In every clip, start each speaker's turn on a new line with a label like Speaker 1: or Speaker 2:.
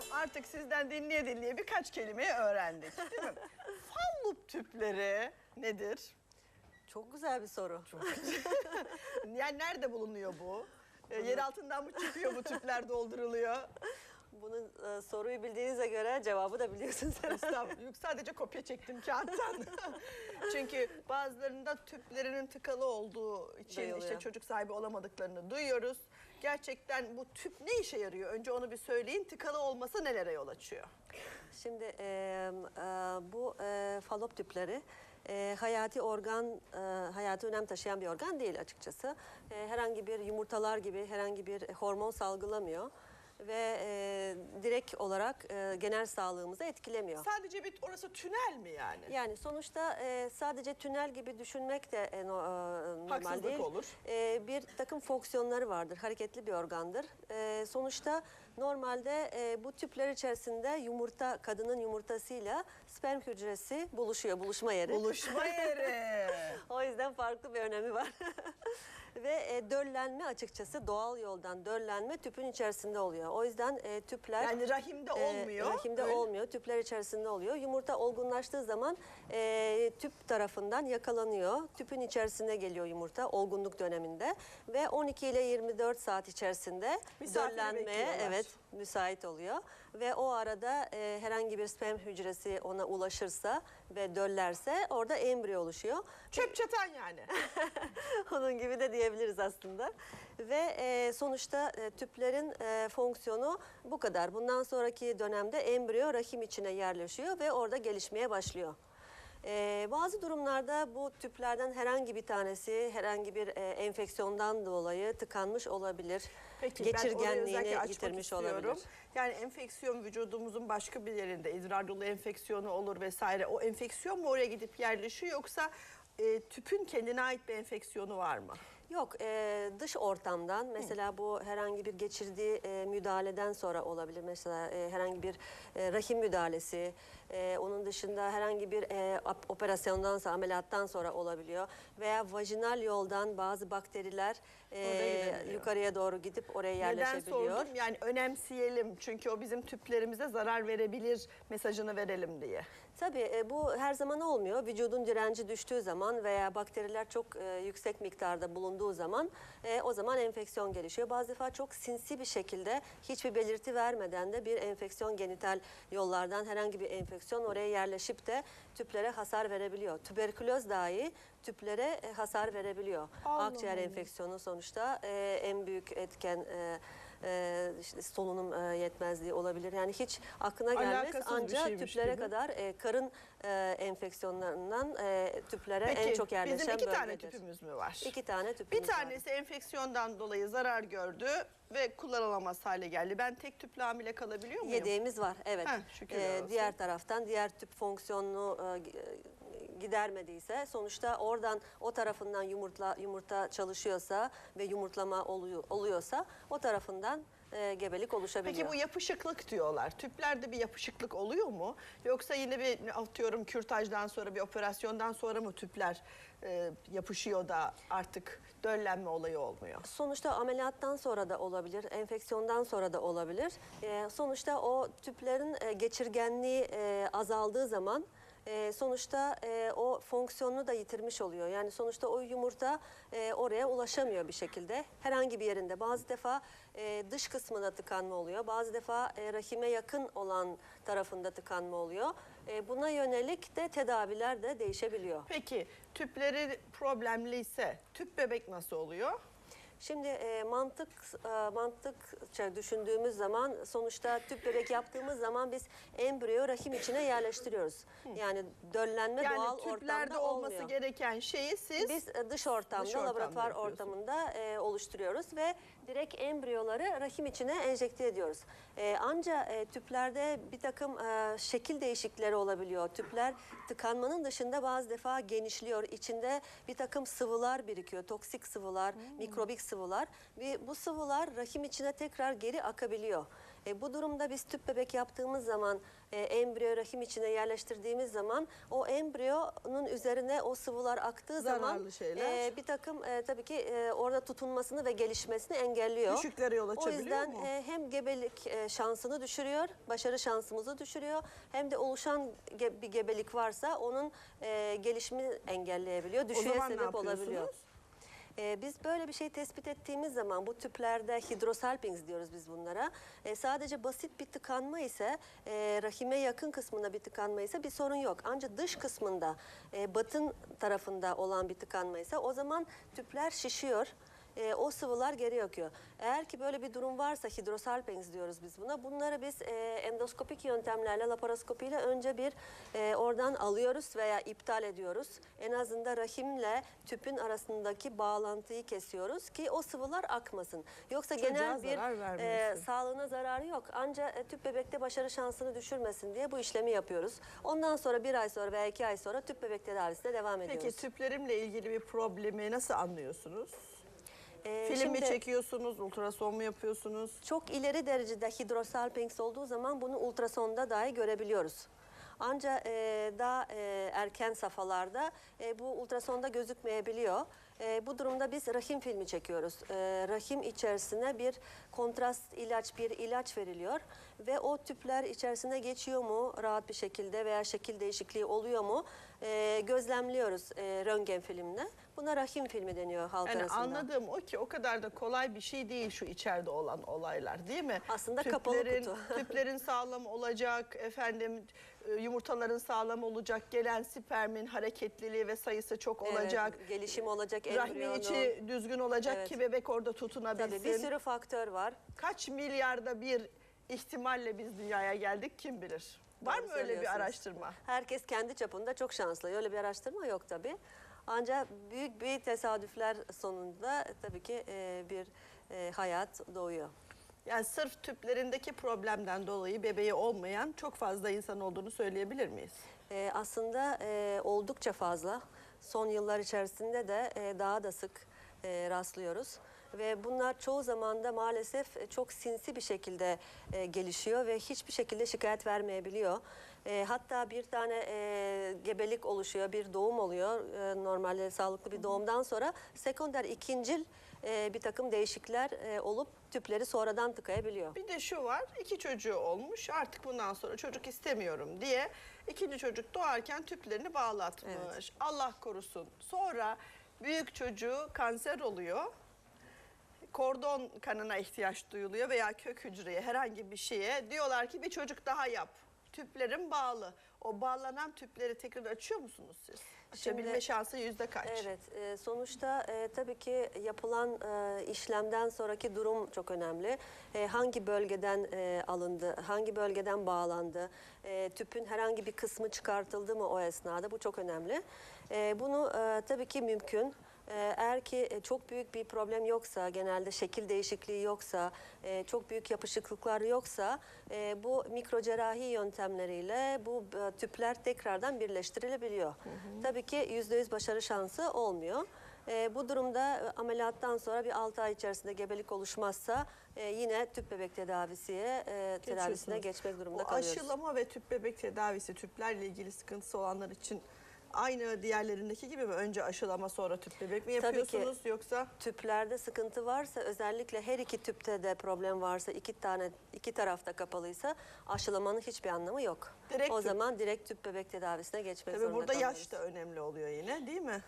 Speaker 1: Hocam artık sizden dinleye dinleye birkaç kelimeyi öğrendik değil mi? Falloop tüpleri nedir?
Speaker 2: Çok güzel bir soru.
Speaker 1: Yani nerede bulunuyor bu? E, yer altından mı çıkıyor bu tüpler dolduruluyor?
Speaker 2: Bunun e, soruyu bildiğinize göre cevabı da biliyorsunuz.
Speaker 1: Estağfurullah. Yok, Sadece kopya çektim kağıttan. Çünkü bazılarında tüplerinin tıkalı olduğu için
Speaker 2: Duyuluyor.
Speaker 1: işte çocuk sahibi olamadıklarını duyuyoruz. Gerçekten bu tüp ne işe yarıyor? Önce onu bir söyleyin. Tıkalı olması nelere yol açıyor?
Speaker 2: Şimdi e, e, bu e, falop tüpleri e, hayati organ, e, hayati önem taşıyan bir organ değil açıkçası. E, herhangi bir yumurtalar gibi herhangi bir hormon salgılamıyor ve e, direkt olarak e, genel sağlığımızı etkilemiyor.
Speaker 1: Sadece bir orası tünel mi yani?
Speaker 2: Yani sonuçta e, sadece tünel gibi düşünmek de e, no, e, normal
Speaker 1: Haksızlık
Speaker 2: değil.
Speaker 1: olur.
Speaker 2: E, bir takım fonksiyonları vardır, hareketli bir organdır. E, sonuçta normalde e, bu tüpler içerisinde yumurta, kadının yumurtasıyla sperm hücresi buluşuyor, buluşma yeri.
Speaker 1: Buluşma yeri.
Speaker 2: o yüzden farklı bir önemi var. Ve e, döllenme açıkçası doğal yoldan döllenme tüpün içerisinde oluyor. O yüzden e, tüpler...
Speaker 1: Yani rahimde
Speaker 2: e,
Speaker 1: olmuyor.
Speaker 2: rahimde
Speaker 1: Öyle-
Speaker 2: olmuyor, tüpler içerisinde oluyor. Yumurta olgunlaştığı zaman e, tüp tarafından yakalanıyor. Tüpün içerisine geliyor yumurta olgunluk döneminde. Ve 12 ile 24 saat içerisinde
Speaker 1: Misafiri
Speaker 2: döllenmeye evet müsait oluyor. Ve o arada e, herhangi bir sperm hücresi ona ulaşırsa ve döllerse orada embriyo oluşuyor.
Speaker 1: Çöp çatan yani.
Speaker 2: Onun gibi de diyebiliriz aslında. Ve e, sonuçta e, tüplerin e, fonksiyonu bu kadar. Bundan sonraki dönemde embriyo rahim içine yerleşiyor ve orada gelişmeye başlıyor. E, bazı durumlarda bu tüplerden herhangi bir tanesi herhangi bir e, enfeksiyondan dolayı tıkanmış olabilir.
Speaker 1: Peki
Speaker 2: Geçirgenliğini yitirmiş olabilir.
Speaker 1: Yani enfeksiyon vücudumuzun başka bir yerinde idrar yolu enfeksiyonu olur vesaire. O enfeksiyon mu oraya gidip yerleşiyor yoksa e, tüpün kendine ait bir enfeksiyonu var mı?
Speaker 2: Yok, e, dış ortamdan mesela bu herhangi bir geçirdiği e, müdahaleden sonra olabilir. Mesela e, herhangi bir e, rahim müdahalesi, e, onun dışında herhangi bir e, ap- operasyondan ameliyattan sonra olabiliyor. Veya vajinal yoldan bazı bakteriler e,
Speaker 1: Oraya gidebiliyor.
Speaker 2: yukarıya doğru gidip oraya
Speaker 1: Neden
Speaker 2: yerleşebiliyor.
Speaker 1: sordum? Yani önemseyelim çünkü o bizim tüplerimize zarar verebilir mesajını verelim diye.
Speaker 2: Tabii e, bu her zaman olmuyor. Vücudun direnci düştüğü zaman veya bakteriler çok e, yüksek miktarda bulunduğu zaman e, o zaman enfeksiyon gelişiyor. Bazı defa çok sinsi bir şekilde hiçbir belirti vermeden de bir enfeksiyon genital yollardan herhangi bir enfeksiyon oraya yerleşip de tüplere hasar verebiliyor. Tüberküloz dahi tüplere hasar verebiliyor.
Speaker 1: Allah
Speaker 2: Akciğer
Speaker 1: Allah.
Speaker 2: enfeksiyonu sonuçta en büyük etken e, e, işte solunum e, yetmezliği olabilir. Yani hiç aklına gelmez
Speaker 1: Alakasız bir
Speaker 2: ancak
Speaker 1: şeymiş
Speaker 2: tüplere
Speaker 1: gibi.
Speaker 2: kadar e, karın e, enfeksiyonlarından e, tüplere en çok yerleşen
Speaker 1: bizim iki tane
Speaker 2: bölgedir.
Speaker 1: tüpümüz mü var?
Speaker 2: İki tane tüpümüz
Speaker 1: Bir
Speaker 2: var.
Speaker 1: tanesi enfeksiyondan dolayı zarar gördü ve kullanılamaz hale geldi. Ben tek tüple hamile kalabiliyor muyum?
Speaker 2: Yedeğimiz var evet.
Speaker 1: Heh, şükürler olsun.
Speaker 2: diğer taraftan diğer tüp fonksiyonunu e, gidermediyse sonuçta oradan o tarafından yumurtla yumurta çalışıyorsa ve yumurtlama oluyor, oluyorsa o tarafından e, gebelik oluşabiliyor.
Speaker 1: Peki bu yapışıklık diyorlar. Tüplerde bir yapışıklık oluyor mu? Yoksa yine bir atıyorum kürtajdan sonra bir operasyondan sonra mı tüpler e, yapışıyor da artık döllenme olayı olmuyor?
Speaker 2: Sonuçta ameliyattan sonra da olabilir, enfeksiyondan sonra da olabilir. Ee, sonuçta o tüplerin e, geçirgenliği e, azaldığı zaman e, sonuçta e, o fonksiyonunu da yitirmiş oluyor. Yani sonuçta o yumurta e, oraya ulaşamıyor bir şekilde. Herhangi bir yerinde. Bazı defa e, dış kısmında tıkanma oluyor. Bazı defa e, rahime yakın olan tarafında tıkanma oluyor. E, buna yönelik de tedaviler de değişebiliyor.
Speaker 1: Peki tüpleri problemliyse tüp bebek nasıl oluyor?
Speaker 2: Şimdi e, mantık e, mantıkça düşündüğümüz zaman sonuçta tüp bebek yaptığımız zaman biz embriyo rahim içine yerleştiriyoruz. Yani döllenme
Speaker 1: Yani
Speaker 2: doğal
Speaker 1: tüplerde
Speaker 2: ortamda
Speaker 1: olması
Speaker 2: olmuyor.
Speaker 1: gereken şeyi siz
Speaker 2: Biz e, dış ortamda,
Speaker 1: Dış ortamda
Speaker 2: laboratuvar ortamında e, oluşturuyoruz ve direkt embriyoları rahim içine enjekte ediyoruz. E, ancak e, tüplerde bir takım e, şekil değişiklikleri olabiliyor. Tüpler tıkanmanın dışında bazı defa genişliyor. İçinde bir takım sıvılar birikiyor. Toksik sıvılar,
Speaker 1: Hmm.
Speaker 2: mikrobik sıvılar ve bu sıvılar rahim içine tekrar geri akabiliyor. E, bu durumda biz tüp bebek yaptığımız zaman e, embriyo rahim içine yerleştirdiğimiz zaman o embriyonun üzerine o sıvılar aktığı zaman
Speaker 1: Zararlı şeyler.
Speaker 2: e, bir takım e, tabii ki e, orada tutunmasını ve gelişmesini engelliyor.
Speaker 1: Düşüklere yol
Speaker 2: O
Speaker 1: açabiliyor
Speaker 2: yüzden
Speaker 1: mu?
Speaker 2: e, hem gebelik e, şansını düşürüyor, başarı şansımızı düşürüyor. Hem de oluşan ge- bir gebelik varsa onun e, gelişimi engelleyebiliyor,
Speaker 1: o
Speaker 2: düşüğe
Speaker 1: zaman
Speaker 2: sebep olabiliyor. Ee, biz böyle bir şey tespit ettiğimiz zaman bu tüplerde hidrosalpings diyoruz biz bunlara. Ee, sadece basit bir tıkanma ise e, rahime yakın kısmında bir tıkanma ise bir sorun yok. Ancak dış kısmında e, batın tarafında olan bir tıkanma ise o zaman tüpler şişiyor. E, o sıvılar geri akıyor. Eğer ki böyle bir durum varsa hidrosalpings diyoruz biz buna. Bunları biz e, endoskopik yöntemlerle, laparoskopiyle önce bir e, oradan alıyoruz veya iptal ediyoruz. En azından rahimle tüpün arasındaki bağlantıyı kesiyoruz ki o sıvılar akmasın. Yoksa
Speaker 1: Çocuğa
Speaker 2: genel bir e, sağlığına zararı yok. Ancak e, tüp bebekte başarı şansını düşürmesin diye bu işlemi yapıyoruz. Ondan sonra bir ay sonra veya iki ay sonra tüp bebek tedavisine devam ediyoruz.
Speaker 1: Peki tüplerimle ilgili bir problemi nasıl anlıyorsunuz?
Speaker 2: E,
Speaker 1: Film mi
Speaker 2: şimdi-
Speaker 1: çekiyorsunuz, ultrason mu yapıyorsunuz?
Speaker 2: Çok ileri derecede hidrosalpings olduğu zaman bunu ultrasonda dahi görebiliyoruz. Ancak e, daha e, erken safhalarda e, bu ultrasonda gözükmeyebiliyor. E, bu durumda biz rahim filmi çekiyoruz. E, rahim içerisine bir kontrast ilaç, bir ilaç veriliyor ve o tüpler içerisine geçiyor mu rahat bir şekilde veya şekil değişikliği oluyor mu e, gözlemliyoruz e, röntgen filmle. Buna rahim filmi deniyor halk
Speaker 1: Yani
Speaker 2: arasında.
Speaker 1: anladığım o ki o kadar da kolay bir şey değil şu içeride olan olaylar değil mi?
Speaker 2: Aslında kapalı
Speaker 1: Tüplerin-
Speaker 2: kutu.
Speaker 1: tüplerin sağlam olacak, efendim e, yumurtaların sağlam olacak, gelen spermin hareketliliği ve sayısı çok
Speaker 2: Evet,
Speaker 1: olacak.
Speaker 2: gelişim olacak,
Speaker 1: Rahmi
Speaker 2: embriyonun.
Speaker 1: içi düzgün olacak
Speaker 2: Evet.
Speaker 1: ki bebek orada tutunabilsin.
Speaker 2: Tabii bir sürü faktör var.
Speaker 1: Kaç milyarda bir ihtimalle biz dünyaya geldik kim bilir? Var
Speaker 2: Doğru
Speaker 1: mı öyle bir araştırma?
Speaker 2: Herkes kendi çapında çok şanslı. Öyle bir araştırma yok tabii. Ancak büyük bir tesadüfler sonunda tabii ki e, bir e, hayat doğuyor.
Speaker 1: Yani sırf tüplerindeki problemden dolayı bebeği olmayan çok fazla insan olduğunu söyleyebilir miyiz?
Speaker 2: E, aslında e, oldukça fazla. Son yıllar içerisinde de e, daha da sık e, rastlıyoruz. Ve bunlar çoğu zaman da maalesef çok sinsi bir şekilde e, gelişiyor ve hiçbir şekilde şikayet vermeyebiliyor. E, hatta bir tane e, gebelik oluşuyor, bir doğum oluyor. E, normalde sağlıklı bir doğumdan sonra sekonder ikincil e, bir takım değişiklikler e, olup tüpleri sonradan tıkayabiliyor.
Speaker 1: Bir de şu var, iki çocuğu olmuş artık bundan sonra çocuk istemiyorum diye ikinci çocuk doğarken tüplerini bağlatmış.
Speaker 2: Evet.
Speaker 1: Allah korusun. Sonra büyük çocuğu kanser oluyor. Kordon kanına ihtiyaç duyuluyor veya kök hücreye herhangi bir şeye. Diyorlar ki bir çocuk daha yap. Tüplerin bağlı. O bağlanan tüpleri tekrar açıyor musunuz siz? Açabilme
Speaker 2: Şimdi-
Speaker 1: şansı yüzde kaç?
Speaker 2: Evet, e, sonuçta e, tabii ki yapılan e, işlemden sonraki durum çok önemli. E, hangi bölgeden e, alındı, hangi bölgeden bağlandı, e, tüpün herhangi bir kısmı çıkartıldı mı o esnada bu çok önemli. E, bunu e, tabii ki mümkün. E, Eğer ki e, çok büyük bir problem yoksa, genelde şekil değişikliği yoksa, e, çok büyük yapışıklıklar yoksa e, bu mikro cerrahi yöntemleriyle bu tüpler tekrardan birleştirilebiliyor. Tabii ki yüzde yüz başarı şansı olmuyor. E, bu durumda ameliyattan sonra bir 6 ay içerisinde gebelik oluşmazsa e, yine tüp bebek tedavisiye e, tedavisine geçmek durumunda
Speaker 1: Bu
Speaker 2: kalıyoruz.
Speaker 1: aşılama ve tüp bebek tedavisi tüplerle ilgili sıkıntısı olanlar için aynı diğerlerindeki gibi mi? Önce aşılama sonra tüp bebek mi
Speaker 2: Tabii ki.
Speaker 1: yapıyorsunuz yoksa?
Speaker 2: tüplerde sıkıntı varsa özellikle her iki tüpte de problem varsa iki tane iki tarafta kapalıysa aşılamanın hiçbir anlamı yok.
Speaker 1: Direkt
Speaker 2: o
Speaker 1: tüp.
Speaker 2: zaman direkt tüp bebek tedavisine geçmek
Speaker 1: Tabii
Speaker 2: zorunda
Speaker 1: burada
Speaker 2: kalıyoruz.
Speaker 1: yaş da önemli oluyor yine değil mi?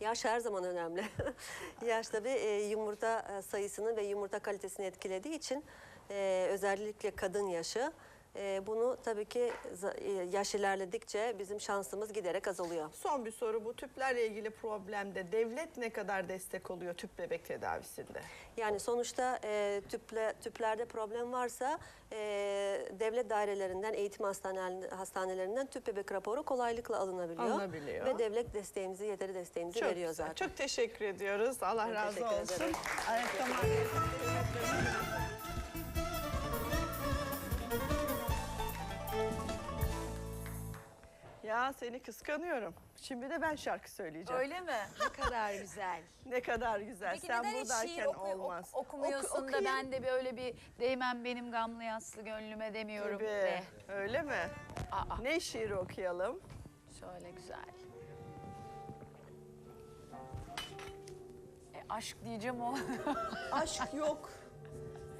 Speaker 2: Yaş her zaman önemli. Yaş tabii e, yumurta e, sayısını ve yumurta kalitesini etkilediği için e, özellikle kadın yaşı e, bunu tabii ki e, yaş ilerledikçe bizim şansımız giderek azalıyor.
Speaker 1: Son bir soru bu tüplerle ilgili problemde devlet ne kadar destek oluyor tüp bebek tedavisinde?
Speaker 2: Yani sonuçta e, tüple, tüplerde problem varsa e, devlet dairelerinden, eğitim hastane, hastanelerinden tüp bebek raporu kolaylıkla alınabiliyor.
Speaker 1: Alınabiliyor.
Speaker 2: Ve devlet desteğimizi, yeteri desteğimizi
Speaker 1: Çok
Speaker 2: veriyor
Speaker 1: güzel.
Speaker 2: zaten.
Speaker 1: Çok teşekkür ediyoruz. Allah
Speaker 2: Ben
Speaker 1: razı olsun.
Speaker 2: ederim.
Speaker 1: Ayakta Ya seni kıskanıyorum. Şimdi de ben şarkı söyleyeceğim.
Speaker 3: Öyle mi? Ne kadar güzel.
Speaker 1: Ne kadar güzel.
Speaker 3: Peki
Speaker 1: Sen
Speaker 3: neden hiç şiir
Speaker 1: buradayken
Speaker 3: oku- ok-
Speaker 1: olmaz.
Speaker 3: okumuyorsun
Speaker 1: Oku-
Speaker 3: da
Speaker 1: okuyayım.
Speaker 3: ben de böyle bir değmem benim gamlı yaslı gönlüme demiyorum
Speaker 1: Gibi.
Speaker 3: de.
Speaker 1: Öyle mi?
Speaker 3: Aa,
Speaker 1: Ne şiir okuyalım?
Speaker 3: şöyle güzel. E, aşk diyeceğim o.
Speaker 1: Aşk yok.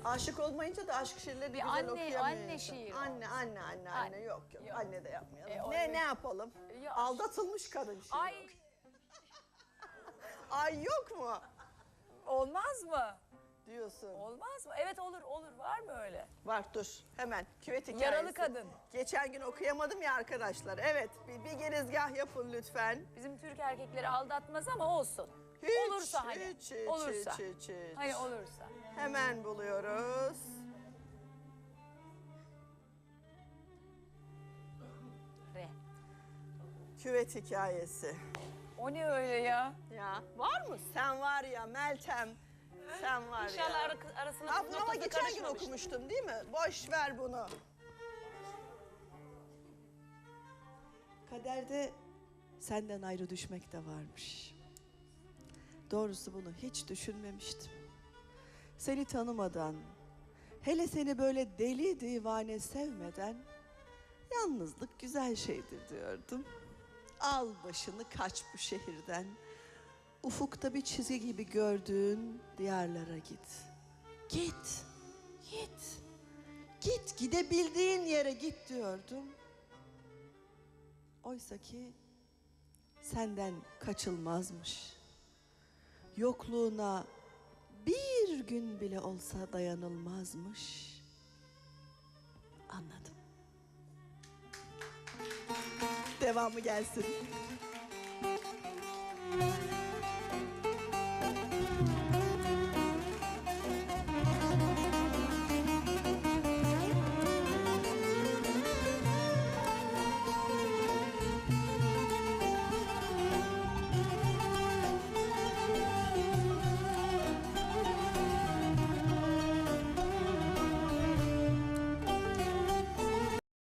Speaker 1: Aşık olmayınca da aşk şiirleri
Speaker 3: Bir
Speaker 1: güzel
Speaker 3: anne-
Speaker 1: okuyamıyorsun.
Speaker 3: anne şiiri o.
Speaker 1: Anne, anne, anne, anne.
Speaker 3: Anne.
Speaker 1: Yok yok.
Speaker 3: Yok.
Speaker 1: Anne de yapmayalım.
Speaker 3: E, o
Speaker 1: ne
Speaker 3: evet.
Speaker 1: ne yapalım?
Speaker 3: Ya-
Speaker 1: Aldatılmış kadın şiiri.
Speaker 3: Ay
Speaker 1: Ay yok mu?
Speaker 3: olmaz mı?
Speaker 1: Diyorsun.
Speaker 3: Olmaz mı? Evet olur olur. Var mı öyle?
Speaker 1: Var dur hemen küvet hikayesi.
Speaker 3: Yaralı kadın.
Speaker 1: Geçen gün okuyamadım ya arkadaşlar. Evet bir, bir girizgah yapın lütfen.
Speaker 3: Bizim Türk erkekleri aldatmaz ama olsun.
Speaker 1: Hiç,
Speaker 3: olursa hani.
Speaker 1: hiç, hiç,
Speaker 3: olursa.
Speaker 1: hiç, hiç, hiç.
Speaker 3: Hani olursa.
Speaker 1: Hemen buluyoruz.
Speaker 3: Re.
Speaker 1: Küvet hikayesi.
Speaker 3: O ne öyle ya?
Speaker 1: Ya var mı? Sen var ya Meltem. Sen var
Speaker 3: İnşallah
Speaker 1: ya.
Speaker 3: ara- arasına
Speaker 1: Ha, bunu ama
Speaker 3: notası
Speaker 1: geçen gün
Speaker 3: karışmamıştır.
Speaker 1: okumuştum değil mi? Boş ver bunu.
Speaker 4: Kaderde senden ayrı düşmek de varmış. Doğrusu bunu hiç düşünmemiştim. Seni tanımadan, hele seni böyle deli divane sevmeden yalnızlık güzel şeydir diyordum. Al başını kaç bu şehirden. Ufukta bir çizgi gibi gördüğün diyarlara git. Git, git. Git, gidebildiğin yere git diyordum. Oysa ki senden kaçılmazmış. Yokluğuna bir gün bile olsa dayanılmazmış. Anladım. Devamı gelsin.